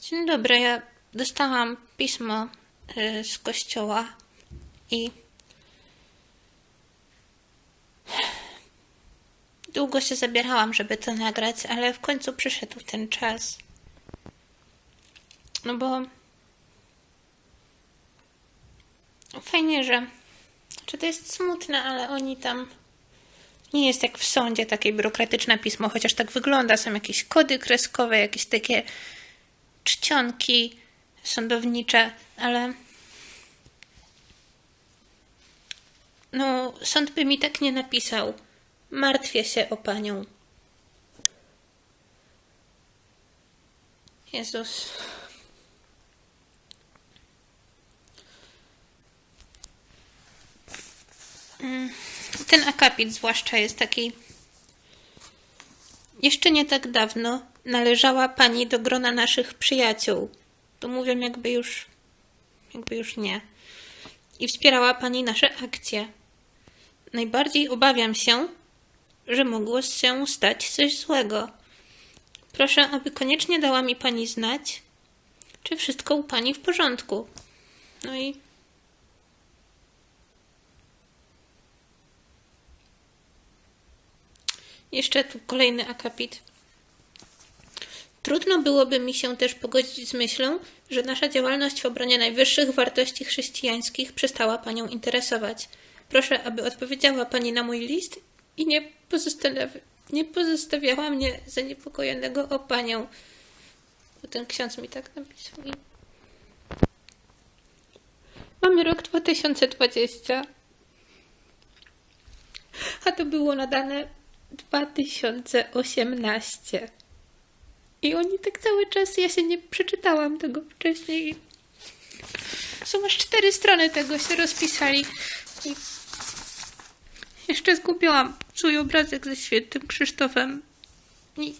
Dzień dobry, ja dostałam pismo y, z kościoła i długo się zabierałam, żeby to nagrać, ale w końcu przyszedł ten czas. No bo fajnie, że czy to jest smutne, ale oni tam nie jest jak w sądzie takie biurokratyczne pismo, chociaż tak wygląda. Są jakieś kody kreskowe, jakieś takie czcionki sądownicze, ale no, sąd by mi tak nie napisał. Martwię się o panią. Jezus. Mm, Ten akapit zwłaszcza jest taki. Jeszcze nie tak dawno należała pani do grona naszych przyjaciół. To mówią jakby już, jakby już nie. I wspierała pani nasze akcje. Najbardziej obawiam się, że mogło się stać coś złego. Proszę, aby koniecznie dała mi pani znać, czy wszystko u pani w porządku. No i Jeszcze tu kolejny akapit. Trudno byłoby mi się też pogodzić z myślą, że nasza działalność w obronie najwyższych wartości chrześcijańskich przestała Panią interesować. Proszę, aby odpowiedziała Pani na mój list i nie, nie pozostawiała mnie zaniepokojonego o Panią. Bo ten ksiądz mi tak napisał. Mamy rok 2020. A to było nadane 2018. I oni tak cały czas, ja się nie przeczytałam tego wcześniej. Są aż cztery strony tego się rozpisali. I jeszcze zgubiłam swój obrazek ze świętym Krzysztofem. I